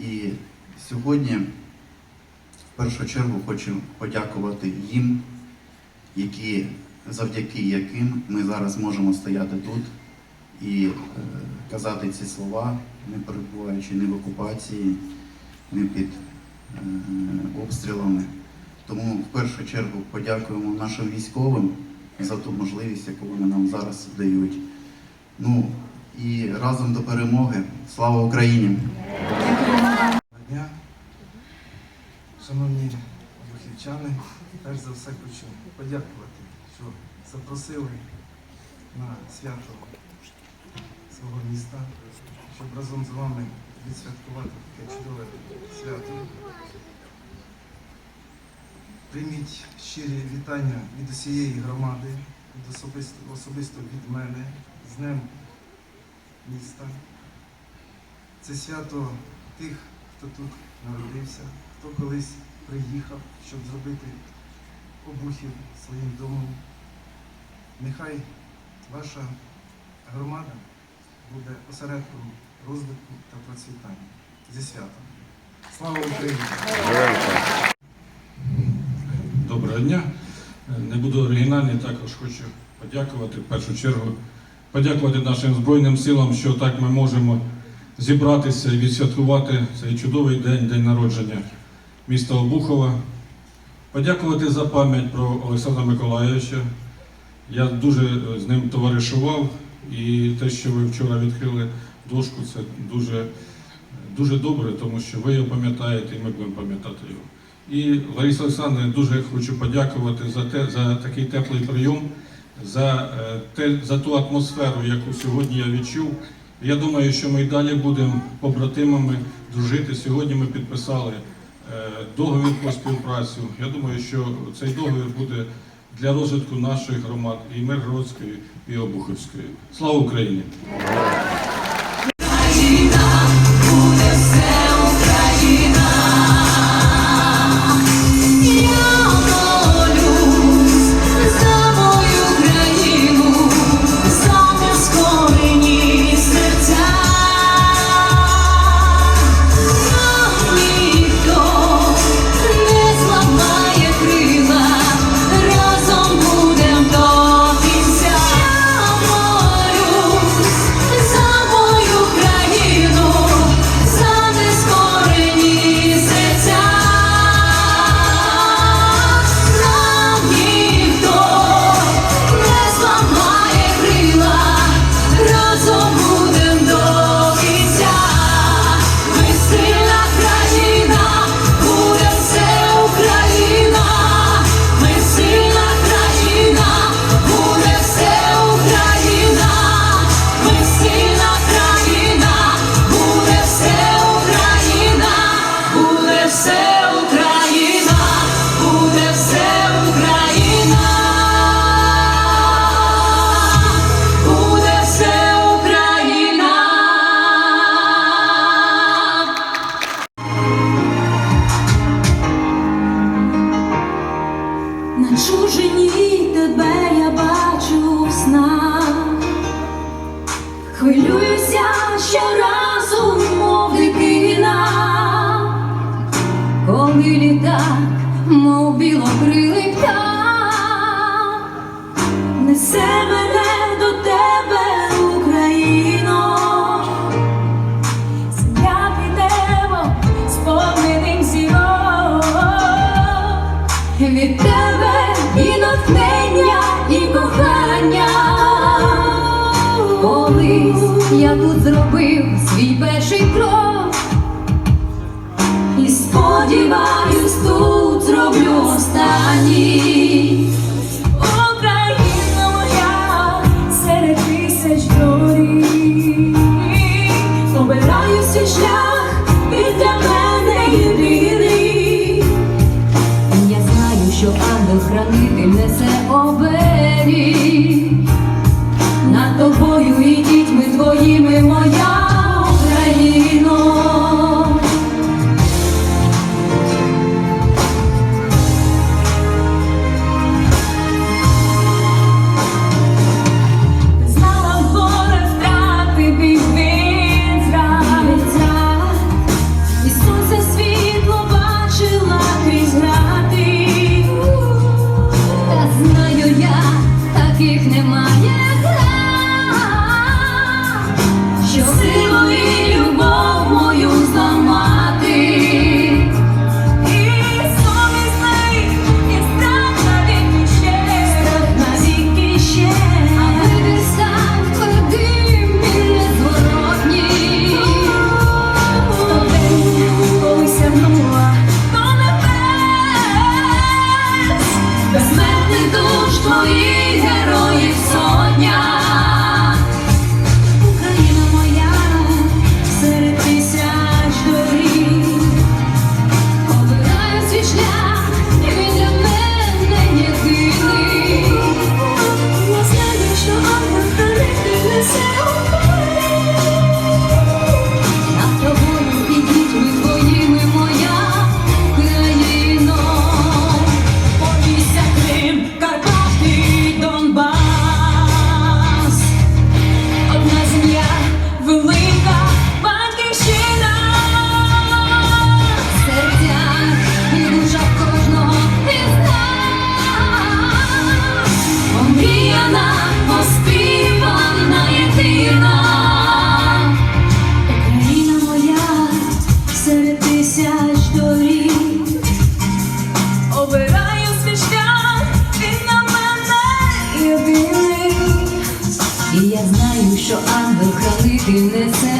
І сьогодні в першу чергу хочу подякувати їм, які, завдяки яким ми зараз можемо стояти тут і е, казати ці слова, не перебуваючи ні в окупації, ні під е, обстрілами. Тому в першу чергу подякуємо нашим військовим за ту можливість, яку вони нам зараз дають. Ну і разом до перемоги. Слава Україні! Дня. Шановні бухівчани, перш за все хочу подякувати, що запросили на свято свого міста, щоб разом з вами відсвяткувати таке чудове свято. Прийміть щирі вітання від усієї громади, від особисто, особисто від мене, з Днем міста. Це свято тих, хто тут народився, хто колись приїхав, щоб зробити обухів своїм домом. Нехай ваша громада буде осередком розвитку та процвітання. Зі святом. Слава Україні! Доброго дня. Не буду оригінальний, також хочу подякувати в першу чергу, подякувати нашим Збройним силам, що так ми можемо зібратися і відсвяткувати цей чудовий день, день народження міста Обухова. Подякувати за пам'ять про Олександра Миколайовича. Я дуже е, з ним товаришував, і те, що ви вчора відкрили дошку, це дуже, дуже добре, тому що ви його пам'ятаєте, і ми будемо пам'ятати його. І Лариса Олександровна, дуже хочу подякувати за те, за такий теплий прийом, за, е, те, за ту атмосферу, яку сьогодні я відчув. Я думаю, що ми й далі будемо побратимами дружити. Сьогодні ми підписали е, договір про співпрацю. Я думаю, що цей договір буде для розвитку наших громад і Миргородської, і Обухівської. Слава Україні! Я тут зробив свій перший крок. І сподіваюсь, тут зроблю останній. Україна моя серед тисяч доріг. Обираю шлях, для мене єдиний. Я знаю, що ангел-хранитель несе оберіг славних душ твоїх героїв сотня. Tune this in.